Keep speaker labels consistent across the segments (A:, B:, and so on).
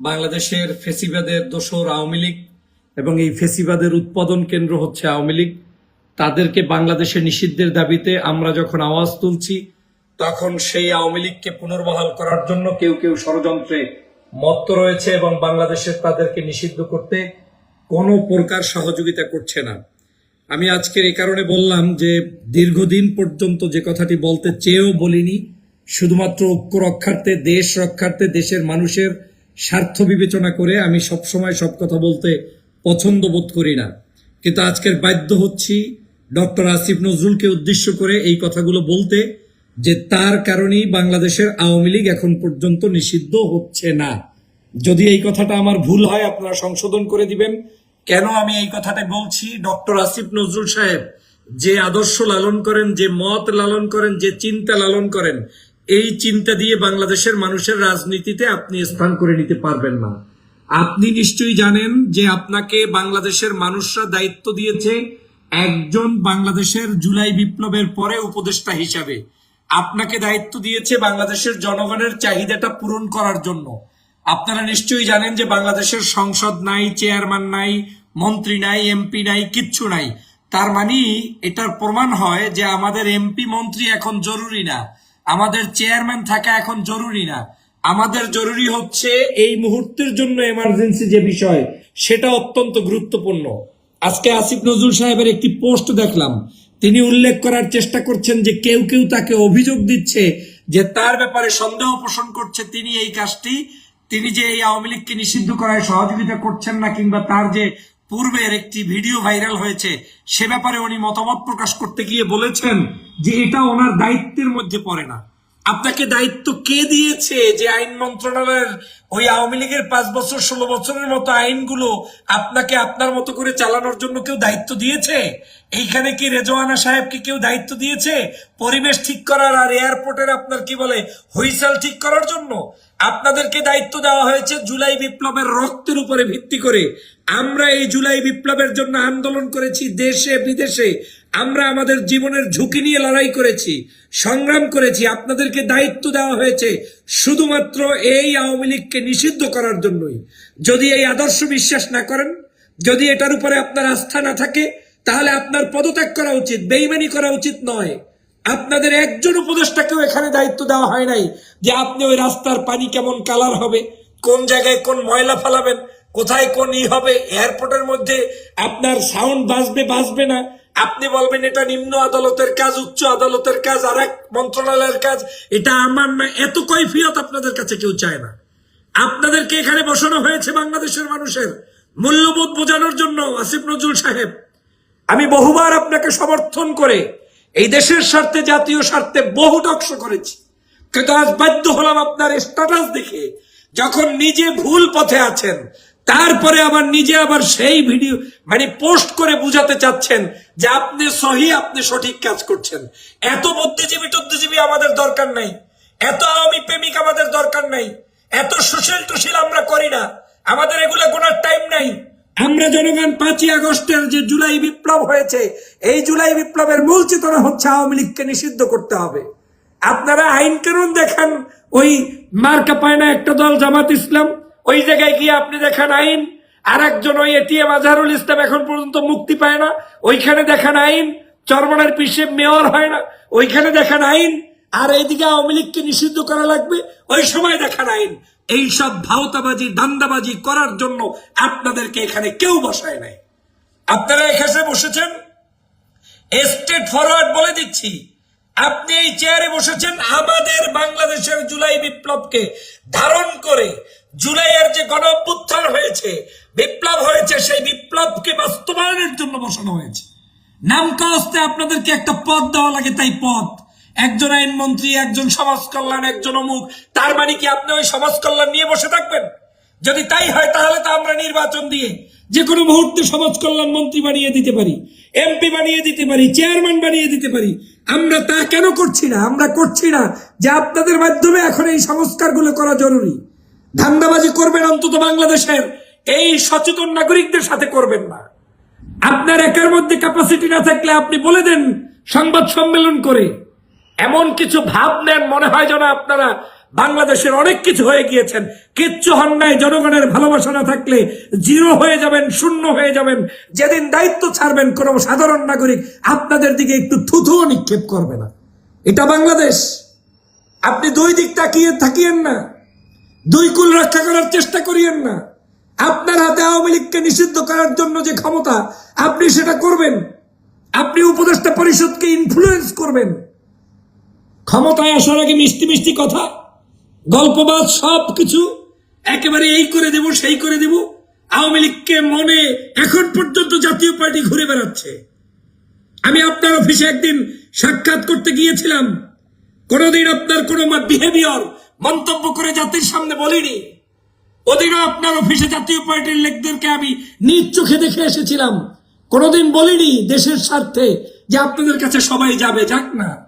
A: বাংলাদেশের ফেসিবাদের দোসর আওয়ামী লীগ এবং এই ফেসিবাদের উৎপাদন কেন্দ্র হচ্ছে আওয়ামী লীগ। তাদেরকে বাংলাদেশে নিষিদ্ধের দাবিতে আমরা যখন আওয়াজ তুলছি, তখন সেই আওয়ামী লীগকে পুনর্বহাল করার জন্য কেউ কেউ ষড়যন্ত্রে মত্ত রয়েছে এবং বাংলাদেশের তাদেরকে নিষিদ্ধ করতে কোনো প্রকার সহযোগিতা করছে না। আমি আজকের এই কারণে বললাম যে দীর্ঘদিন পর্যন্ত যে কথাটি বলতে চেয়েও বলিনি, শুধুমাত্র ঐক্য রক্ষার্থে, দেশ রক্ষার্থে, দেশের মানুষের স্বার্থ বিবেচনা করে আমি সবসময় সব কথা বলতে পছন্দ বোধ করি না। কিন্তু আজকের বাধ্য হচ্ছি ডক্টর আসিফ নজরুলকে উদ্দেশ্য করে এই কথাগুলো বলতে যে তার কারণেই বাংলাদেশের আওয়ামী লীগ এখন পর্যন্ত নিষিদ্ধ হচ্ছে না। যদি এই কথাটা আমার ভুল হয়, আপনারা সংশোধন করে দিবেন। কেন আমি এই কথাটা বলছি? ডক্টর আসিফ নজরুল সাহেব যে আদর্শ লালন করেন, যে মত লালন করেন, যে চিন্তা লালন করেন এই চিন্তা দিয়ে বাংলাদেশের মানুষের রাজনীতিতে আপনি স্থান করে নিতে পারবেন না। আপনি নিশ্চয়ই জানেন যে আপনাকে বাংলাদেশের মানুষরা দায়িত্ব দিয়েছে একজন বাংলাদেশের জুলাই বিপ্লবের পরে উপদেষ্টা হিসাবে। আপনাকে দায়িত্ব দিয়েছে বাংলাদেশের জনগণের চাহিদাটা পূরণ করার জন্য। আপনারা নিশ্চয়ই জানেন যে বাংলাদেশের সংসদ নাই, চেয়ারম্যান নাই, মন্ত্রী নাই, এমপি নাই, কিচ্ছু নাই। তার মানে এটার প্রমাণ হয় যে আমাদের এমপি মন্ত্রী এখন জরুরি না। আমাদের চেয়ারম্যান থাকা এখন জরুরি না। আমাদের জরুরি হচ্ছে এই মুহূর্তের জন্য এমার্জেন্সি যে বিষয়, সেটা অত্যন্ত গুরুত্বপূর্ণ। আজকে আসিফ নজরুল সাহেবের একটি পোস্ট দেখলাম। তিনি উল্লেখ করার চেষ্টা করছেন যে কেউ কেউ তাকে অভিযোগ দিচ্ছে যে তার ব্যাপারে সন্দেহ পোষণ করছে। তিনি এই কাজটি, তিনি যে এই আওয়ামী লীগকে নিষিদ্ধ করায় সহযোগিতা করছেন না কিংবা তার যে পূর্বের একটি ভিডিও ভাইরাল হয়েছে। সে ব্যাপারে উনি মতামত প্রকাশ করতে গিয়ে বলেছেন যে এটা ওনার দায়িত্বের মধ্যে পড়ে না। আপনাকে দায়িত্ব কে দিয়েছে যে আইন মন্ত্রণালয়ের ওই আওয়ামী লীগের পাঁচ বছর, ষোলো বছরের মতো আইনগুলো আপনাকে আপনার মতো করে চালানোর জন্য কেউ দায়িত্ব দিয়েছে? এইখানে কি রেজওয়ানা সাহেবকে কেউ দায়িত্ব দিয়েছে? পরিবেশ ঠিক করার আর এয়ারপোর্টের আপনার কি বলে হুইসেল ঠিক করার জন্য? আপনাদেরকে দায়িত্ব দেওয়া হয়েছে জুলাই বিপ্লবের রক্তের উপরে ভিত্তি করে। আমরা এই জুলাই বিপ্লবের জন্য আন্দোলন করেছি দেশে, বিদেশে। আমরা আমাদের জীবনের ঝুঁকি নিয়ে লড়াই করেছি, সংগ্রাম করেছি। আপনাদেরকে দায়িত্ব দেওয়া হয়েছে শুধুমাত্র এই আওয়ামী লীগকে নিষিদ্ধ করার জন্যই। যদি এই আদর্শ বিশ্বাস না করেন, যদি এটার উপরে আপনার আস্থা না থাকে, তাহলে আপনার পদত্যাগ করা উচিত, বেইমানি করা উচিত নয়। আপনাদের একজন উপদেষ্টাকেও এখানে দায়িত্ব দেওয়া হয় নাই যে আপনি ওই রাস্তার পানি কেমন কালার হবে, কোন জায়গায় কোন ময়লা ফেলাবেন কোথায় কোন ই হবে এয়ারপোর্টের মধ্যে আপনার সাউন্ড বাজবে বাজবে না। আপনি বলবেন, এটা নিম্ন আদালতের কাজ, উচ্চ আদালতের কাজ আর এক মন্ত্রণালয়ের কাজ। এটা আমার না, এত কৈফিয়ত আপনাদের কাছে কেউ চায় না। আপনাদেরকে এখানে বসানো হয়েছে বাংলাদেশের মানুষের মূল্যবোধ বোঝানোর জন্য আসিফ নজরুল সাহেব। আমি বহুবার আপনাকে সমর্থন করে এই দেশের স্বার্থে, জাতীয় স্বার্থে বহু ডক্স করেছি। কিন্তু আজ বাধ্য হলাম আপনার স্ট্যাটাস দেখে যখন নিজে ভুল পথে আছেন তারপরে আবার নিজে আবার সেই ভিডিও মানে পোস্ট করে বুঝাতে চাচ্ছেন যে আপনি সহি, আপনি সঠিক কাজ করছেন। এত বুদ্ধিজীবী টুদ্ধিজীবী আমাদের দরকার নাই। এত আওয়ামী প্রেমিক আমাদের দরকার নাই। এত সুশীল টুশীল আমরা করি না। আমাদের এগুলো গোনার টাইম নাই। আমরা জনগণ পাঁচই আগস্টের যে জুলাই বিপ্লব হয়েছে, এই জুলাই বিপ্লবের মূল চেতনা হচ্ছে আওয়ামী লীগকে নিষিদ্ধ করতে হবে। আপনারা আইন কানুন দেখান, ওই মার্কা পায় না একটা দল জামাত ইসলাম ওই জায়গায় গিয়ে আপনি দেখেন আইন আর একজন ওই এটিএম আজহারুল ইসলাম এখন পর্যন্ত মুক্তি পায় না, ওইখানে দেখেন আইন, চরমনের পিসে মেয়র হয় না, ওইখানে দেখেন আইন, আর এইদিকে আওয়ামী লীগকে নিষিদ্ধ করা লাগবে, ওই সময় দেখান আইন। এইসব ভাওতাবাজি দান্দাবাজি করার জন্য আপনাদেরকে এখানে কেউ বসায় নাই। আপনারা এখানে বসেছেন? স্টেট ফরওয়ার্ড বলে দিচ্ছি। আপনি এই চেয়ারে বসেছেন আমাদের বাংলাদেশের জুলাই বিপ্লবকে ধারণ করে জুলাইয়ের যে গণ হয়েছে, বিপ্লব হয়েছে, সেই বিপ্লবকে বাস্তবায়নের জন্য বসানো হয়েছে। নাম কাস্তে আপনাদেরকে একটা পদ দেওয়া লাগে, তাই পদ। একজন আইনমন্ত্রী, একজন সমাজ কল্যাণ, একজন অমুক। তার মানে কি আপনি ওই সমাজ কল্যাণ নিয়ে বসে থাকবেন? যদি তাই হয়, তাহলে তো আমরা নির্বাচন দিয়ে যে কোনো মুহূর্তে সমাজ কল্যাণ মন্ত্রী বানিয়ে দিতে পারি, এমপি বানিয়ে দিতে পারি, চেয়ারম্যান বানিয়ে দিতে পারি। আমরা তা কেন করছি না? আমরা করছি না যে আপনাদের মাধ্যমে এখন এই সংস্কারগুলো করা জরুরি। ধান্দাবাজি করবেন অন্তত বাংলাদেশের। এই সচেতন নাগরিকদের সাথে করবেন না। আপনার একার মধ্যে ক্যাপাসিটি না থাকলে আপনি বলে দেন, সংবাদ সম্মেলন করে। এমন কিছু ভাব নেন মনে হয় যেন আপনারা বাংলাদেশের অনেক কিছু হয়ে গিয়েছেন। কিচ্ছু হন নাই, জনগণের ভালোবাসা না থাকলে জিরো হয়ে যাবেন, শূন্য হয়ে যাবেন। যেদিন দায়িত্ব ছাড়বেন কোন সাধারণ নাগরিক, আপনাদের দিকে একটু থুথুও নিক্ষেপ করবে না। এটা বাংলাদেশ। আপনি দুই দিক তাকিয়ে থাকিয়েন না। দুই কুল রক্ষা করার চেষ্টা করিয়েন না। আপনার হাতে আওয়ামী লীগকে নিষিদ্ধ করার জন্য যে ক্ষমতা, আপনি সেটা করবেন। আপনি উপদেষ্টা পরিষদকে ইনফ্লুয়েন্স করবেন। ক্ষমতায় আসার আগে মিষ্টি মিষ্টি কথা গল্পবাদ সব কিছু একেবারে এই করে দেব, সেই করে দেব। আওয়ামী লীগকে মনে এখন পর্যন্ত জাতীয় পার্টি ঘুরে বেড়াচ্ছে। আমি আপনার অফিসে একদিন সাক্ষাৎ করতে গিয়েছিলাম। কোনোদিন আপনার কোনো বিহেভিয়ার মন্তব্য করে জাতির সামনে বলিনি। ওদিনও আপনার অফিসে জাতীয় পার্টির লোকদেরকে আমি নিজ চোখে দেখে এসেছিলাম। কোনোদিন বলিনি দেশের স্বার্থে যে আপনাদের কাছে সবাই যাবে, যাক না।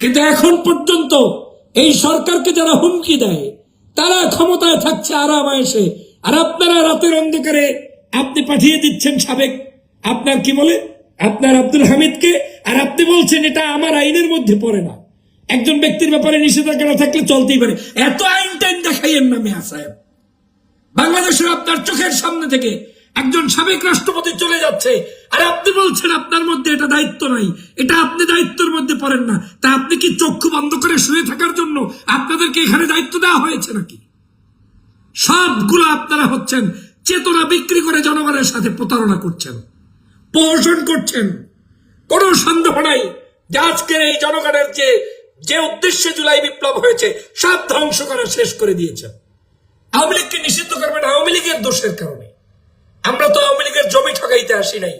A: কিন্তু এখন পর্যন্ত এই সরকারকে যারা হুমকি দেয়, তারা ক্ষমতায় থাকছে আরাম এসে আর আপনারা রাতের অন্ধকারে আপনি পাঠিয়ে দিচ্ছেন সাবেক। আপনার কি বলে? আপনার আব্দুল হামিদকে। আর আপনি বলছেন এটা আমার আইনের মধ্যে পড়ে না। একজন ব্যক্তির ব্যাপারে নিষেধাজ্ঞা থাকলে চলতেই পারে। এত আইন টাইন দেখাইয়েন না মেয়া বাংলাদেশের আপনার চোখের সামনে থেকে একজন সাবেক রাষ্ট্রপতি চলে যাচ্ছে। আর আপনি বলছেন আপনার মধ্যে এটা দায়িত্ব নাই। এটা আপনি দায়িত্বের মধ্যে পড়েন না। তা আপনি কি চক্ষু বন্ধ করে শুয়ে থাকার জন্য আপনাদেরকে এখানে দায়িত্ব দেওয়া হয়েছে নাকি? সবগুলো আপনারা হচ্ছেন চেতনা বিক্রি করে জনগণের সাথে প্রতারণা করছেন প্রহসন করছেন। কোনো সন্দেহ নাই যে আজকের এই জনগণের যে যে উদ্দেশ্যে জুলাই বিপ্লব হয়েছে, সব ধ্বংস করা শেষ করে দিয়েছেন আওয়ামী লীগকে নিষিদ্ধ করবেন, আওয়ামী লীগের দোষের কারণে। আমরা তো আওয়ামী লীগের জমি ঠকাইতে আসি নাই।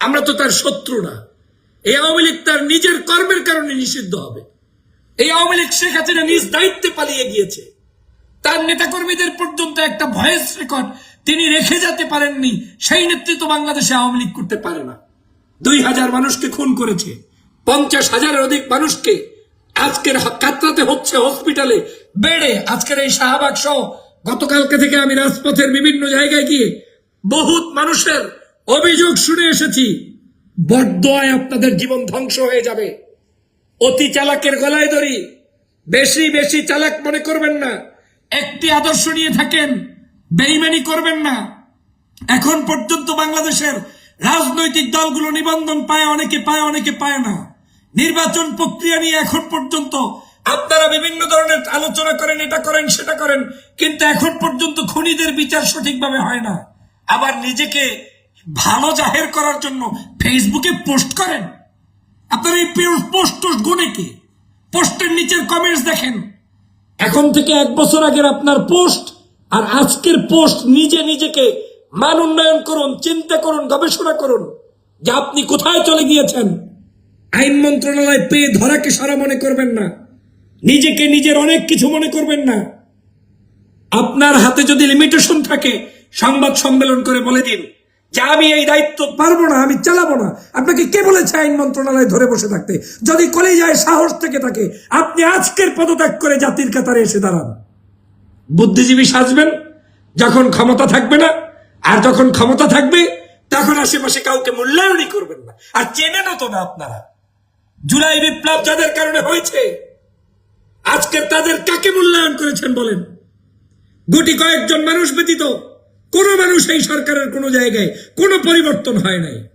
A: আমরা তো তার শত্রু না। এই আওয়ামী লীগ তার নিজের কর্মের কারণে নিষিদ্ধ হবে। এই আওয়ামী লীগ শেখ হাসিনা নিজ দায়িত্বে পালিয়ে গিয়েছে। তার নেতাকর্মীদের পর্যন্ত একটা ভয়েস রেকর্ড তিনি রেখে যেতে পারেননি। সেই নেতৃত্ব বাংলাদেশে আওয়ামী লীগ করতে পারে না। দুই হাজার মানুষকে খুন করেছে। পঞ্চাশ হাজারের অধিক মানুষকে আজকের কাতরাতে হচ্ছে হসপিটালে বেড়ে। আজকের এই শাহবাগ সহ গতকালকে থেকে আমি রাজপথের বিভিন্ন জায়গায় গিয়ে বহুত মানুষের অভিযোগ শুনে এসেছি বড্ডয় আপনাদের জীবন ধ্বংস হয়ে যাবে। অতি চালাকের গলায় দড়ি বেশি বেশি চালাক মনে করবেন না, একটি আদর্শ নিয়ে থাকেন, বেইমানি করবেন না। এখন পর্যন্ত বাংলাদেশের রাজনৈতিক দলগুলো নিবন্ধন পায়, অনেকে পায় অনেকে পায় না। নির্বাচন প্রক্রিয়া নিয়ে এখন পর্যন্ত আপনারা বিভিন্ন ধরনের আলোচনা করেন, এটা করেন, সেটা করেন, কিন্তু এখন পর্যন্ত খুনিদের বিচার সঠিকভাবে হয় না। আবার নিজেকে ভালো জাহের করার জন্য ফেসবুকে পোস্ট করেন। আপনার এই পোস্ট টোস্ট গুনে কি? পোস্টের নিচের কমেন্টস দেখেন। এখন থেকে এক বছর আগের আপনার পোস্ট আর আজকের পোস্ট নিজে নিজেকে মান উন্নয়ন করুন, চিন্তা করুন, গবেষণা করুন যে আপনি কোথায় চলে গিয়েছেন। আইন মন্ত্রণালয় পেয়ে ধরাকে সারা মনে করবেন না। নিজেকে নিজের অনেক কিছু মনে করবেন না। আপনার হাতে যদি লিমিটেশন থাকে সংবাদ সম্মেলন করে বলে দিন, যে আমি এই দায়িত্ব পারব না, আমি চালাবো না। আপনাকে কে বলেছে আইন মন্ত্রণালয়ে ধরে বসে থাকতে? যদি কলে যায় সাহস থেকে থাকে, আপনি আজকের পদত্যাগ করে জাতির কাতারে এসে দাঁড়ান। বুদ্ধিজীবী সাজবেন, যখন ক্ষমতা থাকবে না, আর যখন ক্ষমতা থাকবে, তখন আশেপাশে কাউকে মূল্যায়নই করবেন না। আর চেনেনও তো না আপনারা। জুলাই বিপ্লব যাদের কারণে হয়েছে, আজকের তাদের কাকে মূল্যায়ন করেছেন বলেন? গুটি কয়েকজন মানুষ ব্যতীত কোনো মানুষ এই সরকারের কোনো জায়গায় কোনো পরিবর্তন হয় নাই।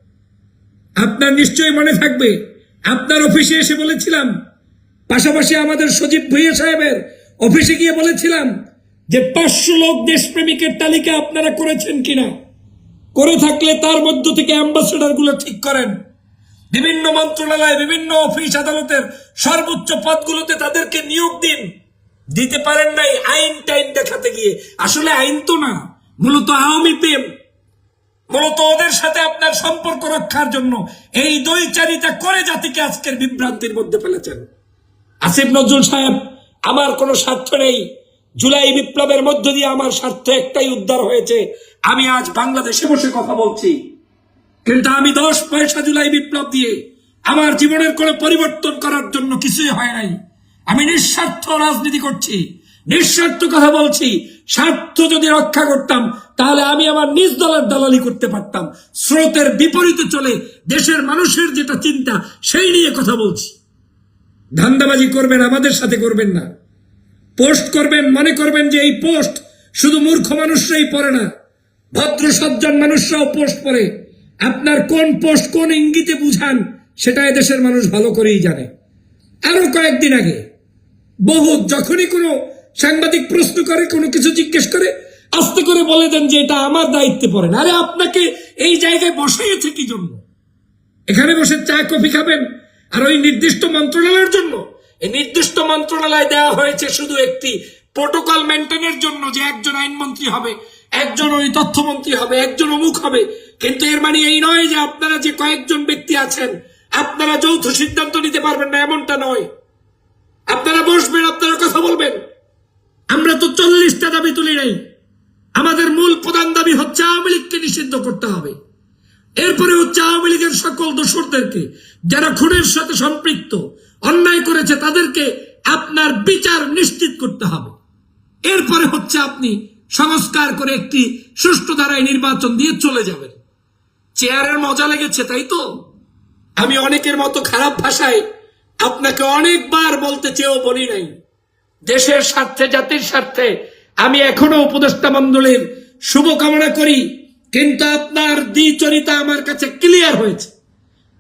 A: আপনার নিশ্চয়ই মনে থাকবে, আপনার অফিসে এসে বলেছিলাম, পাশাপাশি আমাদের সজীব ভুইয়া সাহেবের অফিসে গিয়ে বলেছিলাম যে পাঁচশো লোক দেশপ্রেমিকের তালিকা আপনারা করেছেন কিনা। করে থাকলে তার মধ্য থেকে অ্যাম্বাসেডারগুলো ঠিক করেন। বিভিন্ন মন্ত্রণালয়, বিভিন্ন অফিস আদালতের সর্বোচ্চ পদগুলোতে তাদেরকে নিয়োগ দিন। দিতে পারেন নাই, আইন টাইন দেখাতে গিয়ে। আসলে আইন তো না। মূলত আওয়ামী প্রেম মূলত ওদের সাথে আপনার সম্পর্ক রক্ষার জন্য এই দৈচারিতা করে জাতিকে আজকের বিভ্রান্তির মধ্যে ফেলেছেন। আসিফ নজরুল সাহেব, আমার কোনো স্বার্থ নেই। জুলাই বিপ্লবের মধ্য দিয়ে আমার স্বার্থ একটাই উদ্ধার হয়েছে। আমি আজ বাংলাদেশে বসে কথা বলছি। কিন্তু আমি দশ পয়সা জুলাই বিপ্লব দিয়ে আমার জীবনের কোনো পরিবর্তন করার জন্য কিছুই হয় নাই। আমি নিঃস্বার্থ রাজনীতি করছি, নিঃস্বার্থ কথা বলছি স্বার্থ যদি রক্ষা করতাম, তাহলে আমি আমার নিজ দলের দালালি করতে পারতাম। স্রোতের বিপরীতে চলে দেশের মানুষের যেটা চিন্তা, সেই নিয়ে কথা বলছি। ধান্দাবাজি করবেন, আমাদের সাথে করবেন না। পোস্ট করবেন, মনে করবেন যে এই পোস্ট শুধু মূর্খ মানুষরাই পড়ে না ভদ্র সজ্জন মানুষরাও পোস্ট পড়ে। আপনার কোন পোস্ট কোন ইঙ্গিতে বুঝান, সেটা এদেশের মানুষ ভালো করেই জানে। আরও কয়েকদিন আগে, বহু, যখনই কোনো সাংবাদিক প্রশ্ন করে, কোনো কিছু জিজ্ঞেস করে, আস্তে করে বলে দেন যে এটা আমার দায়িত্বে পড়ে না। আরে আপনাকে এই জায়গায় বসাইছে কি জন্য? এখানে বসে চা, কফি খাবেন? আর ওই নির্দিষ্ট মন্ত্রণালয়ের জন্য? এই নির্দিষ্ট মন্ত্রণালয় দেওয়া হয়েছে শুধু একটি প্রোটোকল মেনটেনের জন্য যে একজন আইনমন্ত্রী হবে, একজন ওই তথ্যমন্ত্রী হবে, একজন অমুক হবে। কিন্তু এর মানে এই নয় যে আপনারা যে কয়েকজন ব্যক্তি আছেন, আপনারা যৌথ সিদ্ধান্ত নিতে পারবেন না, এমনটা নয়। আপনারা বসবেন, আপনারা কথা বলবেন। আমরা তো চল্লিশটা দাবি তুলি নাই। আমাদের মূল প্রধান দাবি হচ্ছে আওয়ামী লীগকে নিষিদ্ধ করতে হবে। এরপরে হচ্ছে আওয়ামী লীগের সকল দোসরদেরকে যারা খুনের সাথে সম্পৃক্ত, অন্যায় করেছে, তাদেরকে আপনার বিচার নিশ্চিত করতে হবে। এরপরে হচ্ছে আপনি সংস্কার করে একটি সুষ্ঠু ধারায় নির্বাচন দিয়ে চলে যাবেন। চেয়ারের মজা লেগেছে, তাই তো? আমি অনেকের মতো খারাপ ভাষায় আপনাকে অনেকবার বলতে চেয়েও বলি নাই। দেশের স্বার্থে, জাতির স্বার্থে আমি এখনও উপদেষ্টা মন্ডলীর শুভকামনা করি, কিন্তু আপনার দ্বিচরিতা আমার কাছে ক্লিয়ার হয়েছে।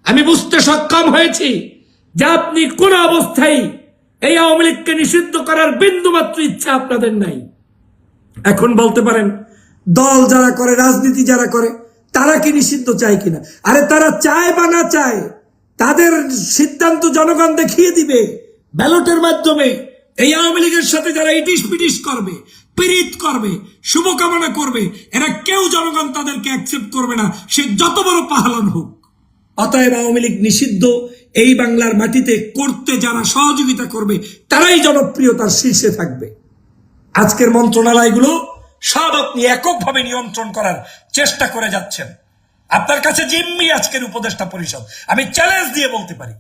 A: আমি বুঝতে সক্ষম হয়েছি যে আপনি কোন অবস্থায় এই আওয়ামী লীগকে নিষিদ্ধ করার বিন্দুমাত্র ইচ্ছা আপনাদের নাই। এখন বলতে পারেন, দল যারা করে, রাজনীতি যারা করে, তারা কি নিষিদ্ধ চায় কিনা? আরে তারা চায় বা না চায়, তাদের সিদ্ধান্ত জনগণ দেখিয়ে দিবে, ব্যালটের মাধ্যমে। এই আওয়ামী লীগের সাথে যারা ইটিস পিটিস করবে, পীড়িত করবে, শুভকামনা করবে, এরা কেউ জনগণ তাদেরকে অ্যাকসেপ্ট করবে না। সে যত বড় পাহালন হোক। অতএব আওয়ামী লীগ নিষিদ্ধ। এই বাংলার মাটিতে করতে যারা সহযোগিতা করবে, তারাই জনপ্রিয়তার শীর্ষে থাকবে। আজকের মন্ত্রণালয়গুলো সব আপনি এককভাবে নিয়ন্ত্রণ করার চেষ্টা করে যাচ্ছেন। আপনার কাছে জিম্মি আজকের উপদেষ্টা পরিষদ। আমি চ্যালেঞ্জ দিয়ে বলতে পারি।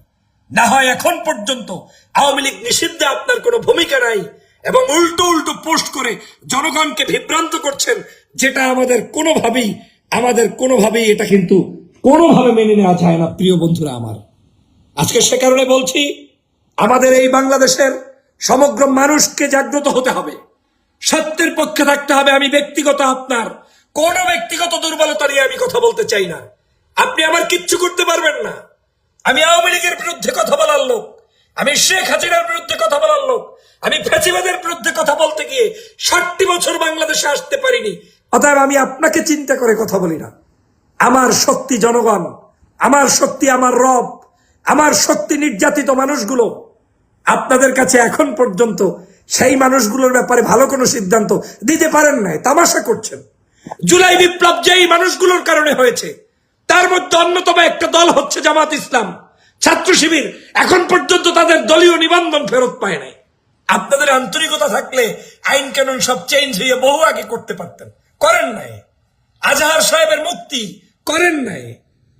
A: না হয় এখন পর্যন্ত আওয়ামী লীগ নিষিদ্ধে আপনার কোনো ভূমিকা নাই এবং উল্টো উল্টো পোস্ট করে জনগণকে বিভ্রান্ত করছেন, যেটা আমাদের কোনোভাবেই আমাদের কোনোভাবেই এটা কিন্তু কোনোভাবে মেনে নেওয়া যায় না, প্রিয় বন্ধুরা আমার। আজকে সে কারণে বলছি, আমাদের এই বাংলাদেশের সমগ্র মানুষকে জাগ্রত হতে হবে। সত্যের পক্ষে থাকতে হবে, আমি ব্যক্তিগত আপনার। কোন ব্যক্তিগত দুর্বলতা নিয়ে আমি কথা বলতে চাই না। আপনি আমার কিচ্ছু করতে পারবেন না। আমি আওয়ামী লীগের বিরুদ্ধে কথা বলার লোক। আমি শেখ হাসিনার বিরুদ্ধে কথা বলার লোক। আমি ফেসিবাদের বিরুদ্ধে কথা বলতে গিয়ে ষাটটি বছর বাংলাদেশে আসতে পারিনি। অতএব আমি আপনাকে চিন্তা করে কথা বলি না। আমার শক্তি জনগণ, আমার শক্তি আমার রব, আমার শক্তি নির্যাতিত মানুষগুলো, আপনাদের কাছে এখন পর্যন্ত সেই মানুষগুলোর ব্যাপারে ভালো কোনো সিদ্ধান্ত দিতে পারেন নাই, তামাশা করছেন। জুলাই বিপ্লব যেই মানুষগুলোর কারণে হয়েছে তার মধ্যে অন্যতম একটা দল হচ্ছে জামাত ইসলাম। ছাত্র শিবির। এখন পর্যন্ত তাদের দলীয় নিবন্ধন ফেরত পায় নাই। আপনাদের আন্তরিকতা থাকলে আইন কানুন সব চেঞ্জ হয়ে বহু আগে করতে পারতেন। করেন নাই। আজহার সাহেবের মুক্তি করেন নাই।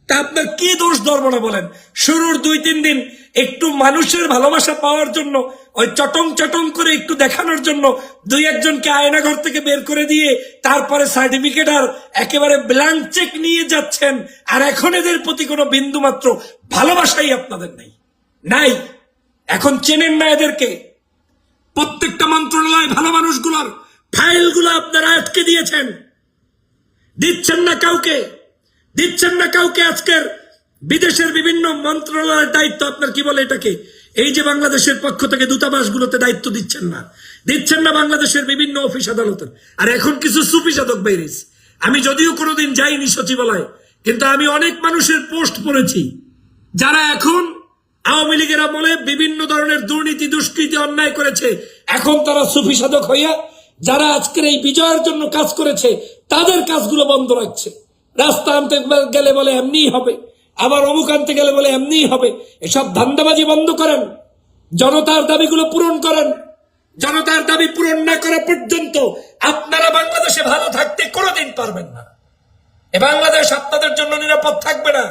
A: তা আপনার কি দোষ ধরবো না বলেন? শুরুর দুই তিন দিন একটু মানুষের ভালোবাসা পাওয়ার জন্য, ওই চটং চটং করে একটু দেখানোর জন্য দুই একজনকে আয়নাঘর থেকে বের করে দিয়ে তারপরে সার্টিফিকেট আর একেবারে ব্ল্যাঙ্ক চেক নিয়ে যাচ্ছেন। আর এখন এদের প্রতি কোনো বিন্দু মাত্র ভালোবাসাই আপনাদের নেই। নাই। এখন চেনেন না এদেরকে। প্রত্যেকটা মন্ত্রণালয় ভালো মানুষগুলোর ফাইলগুলো আপনারা আটকে দিয়েছেন। দিচ্ছেন না কাউকে। দিচ্ছেন না কাউকে আজকের বিদেশের বিভিন্ন মন্ত্রণালয়ের দায়িত্ব, আপনার কি বলে এটাকে? এই যে বাংলাদেশের পক্ষ থেকে দূতাবাসগুলোতে দায়িত্ব দিচ্ছেন না। দিচ্ছেন না বাংলাদেশের বিভিন্ন অফিস আদালতের। আর এখন কিছু সুফি সাধক বেরিয়েছে আমি যদিও কোনোদিন যাইনি সচিবালয়, কিন্তু আমি অনেক মানুষের পোস্ট পড়েছি। যারা এখন আওয়ামী লীগের আমলে বিভিন্ন ধরনের দুর্নীতি, দুষ্কৃতি অন্যায় করেছে, এখন তারা সুফি সাধক হইয়া যারা আজকের এই বিজয়ের জন্য কাজ করেছে, তাদের কাজগুলো বন্ধ রাখছে। রাস্তা আনতে গেলে বলে এমনিই হবে। আবার অমুক আনতে গেলে বলে, এমনিই হবে। এসব ধান্দাবাজি বন্ধ করেন। জনতার দাবিগুলো পূরণ করেন। জনতার দাবি পূরণ না করা পর্যন্ত আপনারা বাংলাদেশে ভালো থাকতে কোনোদিন পারবেন না। এ বাংলাদেশ আপনাদের জন্য নিরাপদ থাকবে না।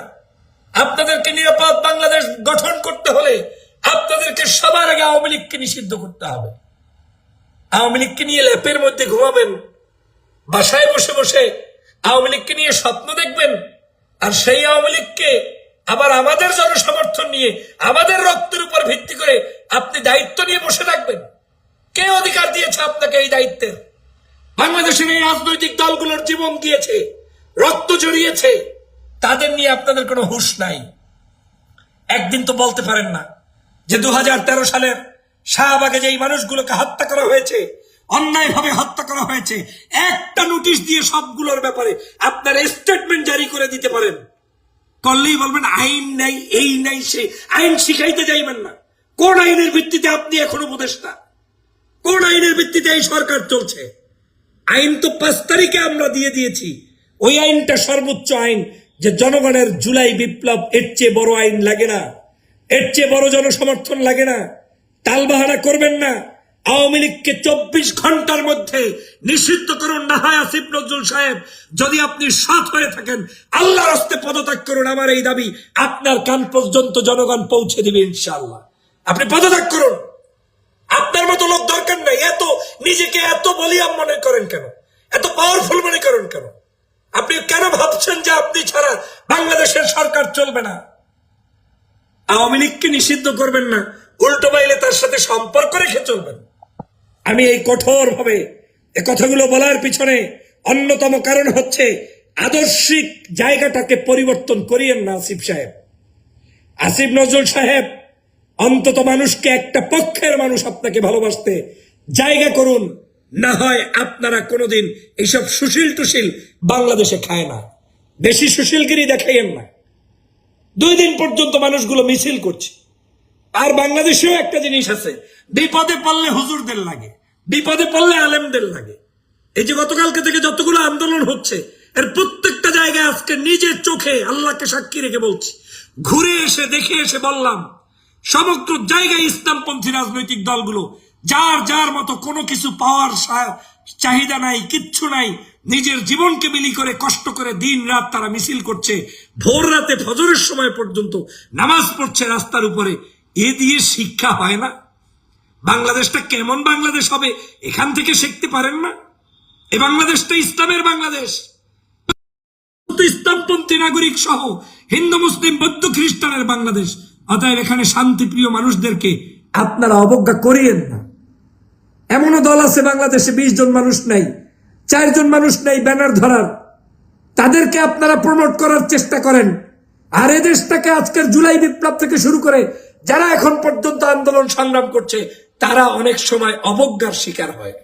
A: আপনাদেরকে নিরাপদ বাংলাদেশ গঠন করতে হলে আপনাদেরকে সবার আগে আওয়ামী লীগকে নিষিদ্ধ করতে হবে। আওয়ামী লীগকে নিয়ে ল্যাপের মধ্যে ঘুমাবেন। বাসায় বসে বসে আওয়ামী লীগকে নিয়ে স্বপ্ন দেখবেন। আর সেই আওয়ামী লীগকে আবার আমাদের জনসমর্থন নিয়ে, আমাদের রক্তের উপর ভিত্তি করে আপনি দায়িত্ব নিয়ে বসে থাকবেন। কে অধিকার দিয়েছে আপনাকে এই দায়িত্বের বাংলাদেশের এই রাজনৈতিক দলগুলোর জীবন দিয়েছে, রক্ত জড়িয়েছে তাদের নিয়ে আপনাদের কোনো হুঁশ নাই। একদিন তো বলতে পারেন না যে দু হাজার তেরো সালের শাহবাগে যে এই মানুষগুলোকে হত্যা করা হয়েছে অন্যায়ভাবে হত্যা করা হয়েছে। একটা নোটিশ দিয়ে সবগুলোর ব্যাপারে আপনার স্টেটমেন্ট জারি করে দিতে পারেন। করলেই বলবেন, আইন নাই, এই নাই, সে আইন শিখাইতে যাইবেন না। কোন আইনের ভিত্তিতে আপনি এখন উপদেষ্টা? কোন আইনের ভিত্তিতে এই সরকার চলছে? আইন তো পাঁচ তারিখে আমরা দিয়ে দিয়েছি। ওই আইনটা সর্বোচ্চ আইন যে জনগণের জুলাই বিপ্লব এর চেয়ে বড় আইন লাগে না। এর চেয়ে বড় জনসমর্থন লাগে না। তালবাহানা করবেন না। আওয়ামী লীগকে চব্বিশ ঘণ্টার মধ্যে নিষিদ্ধ করুন না, হয় আসিফ নজরুল সাহেব। যদি আপনি সৎ হয়ে থাকেন, আল্লাহর হস্তে পদত্যাগ করুন, আমার এই দাবি আপনার কান পর্যন্ত জনগণ পৌঁছে দিবে ইনশাআল্লাহ। আপনি পদত্যাগ করুন। আপনার মতো লোক দরকার নাই। এত নিজেকে এত বলিয়াম মনে করেন কেন? এত পাওয়ারফুল মনে করেন কেন? আপনি কেন ভাবছেন যে আপনি ছাড়া বাংলাদেশের সরকার চলবে না? আওয়ামী লীগকে নিষিদ্ধ করবেন না। উল্টো বাইলে তার সাথে সম্পর্ক রেখে চলবেন। আমি এই কঠোর ভাবে এ কথাগুলো বলার পিছনে অন্যতম কারণ হচ্ছে আদর্শিক জায়গাটাকে পরিবর্তন করিয়েন না আসিফ সাহেব। আসিফ নজরুল সাহেব, অন্তত মানুষকে একটা পক্ষের মানুষ আপনাকে ভালোবাসতে জায়গা করুন, না হয় আপনারা কোনোদিন এইসব সুশীল টুশীল বাংলাদেশে খায় না। বেশি সুশীলগিরি দেখাইয়েন না। দুই দিন পর্যন্ত মানুষগুলো মিছিল করছে। আর বাংলাদেশেও একটা জিনিস আছে। বিপদে পড়লে হুজুরদের লাগে, বিপদে পড়লে আলেমদের লাগে। এই যে গতকালকে থেকে যতগুলো আন্দোলন হচ্ছে, এর প্রত্যেকটা জায়গায় আজকে নিজের চোখে আল্লাহকে সাক্ষী রেখে বলছি। ঘুরে এসে, দেখে এসে বললাম, সমগ্র জায়গায় ইসলামপন্থী রাজনৈতিক দলগুলো যার যার মতো কোনো কিছু পাওয়ার চাহিদা নাই, কিচ্ছু নাই, নিজের জীবনকে বিলি করে, কষ্ট করে দিন রাত তারা মিছিল করছে। ভোর রাতে ফজরের সময় পর্যন্ত নামাজ পড়ছে রাস্তার উপরে। এ দিয়ে শিক্ষা হয় না। বাংলাদেশটা কেমন বাংলাদেশ হবে, এখান থেকে শিখতে পারেন না। এ বাংলাদেশটা ইসলামের বাংলাদেশ। ইসলামপন্থী নাগরিক সহ হিন্দু, মুসলিম, বৌদ্ধ, খ্রিস্টানের বাংলাদেশ। অতএব এখানে শান্তিপ্রিয় মানুষদেরকে আপনারা অবজ্ঞা করিয়েন না। এমনও দল আছে বাংলাদেশে বিশ জন মানুষ নাই চারজন মানুষ নাই ব্যানার ধরার। তাদেরকে আপনারা প্রমোট করার চেষ্টা করেন। আর এ দেশটাকে আজকের জুলাই বিপ্লব থেকে শুরু করে যারা এখন পর্যন্ত আন্দোলন সংগ্রাম করছে, তারা অনেক সময় অবজ্ঞার শিকার হয়।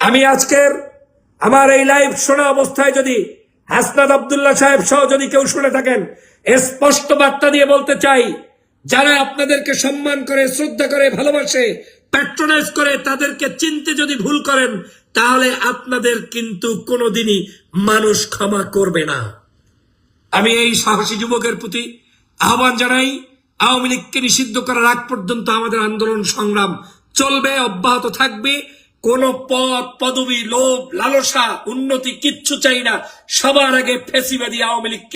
A: আমি আজকের আমার এই লাইভ শোনা অবস্থায় যদি হাসনাদ আবদুল্লাহ সাহেব সহ যদি কেউ শুনে থাকেন স্পষ্ট বার্তা দিয়ে বলতে চাই, যারা আপনাদেরকে সম্মান করে, শ্রদ্ধা করে, ভালোবাসে প্যাট্রোনাইজ করে, তাদেরকে চিনতে যদি ভুল করেন, তাহলে আপনাদের কিন্তু কোনোদিনই মানুষ ক্ষমা করবে না। আমি এই সাহসী যুবকের প্রতি আহ্বান জানাই আওয়ামী লীগকে নিষিদ্ধ করার আগ পর্যন্ত আমাদের আন্দোলন সংগ্রাম চলবে, অব্যাহত থাকবে। কোন পদ পদবি, লোভ, লালসা, উন্নতি কিচ্ছু চাই না। সবার আগে ফেসিবাদী আওয়ামী লীগকে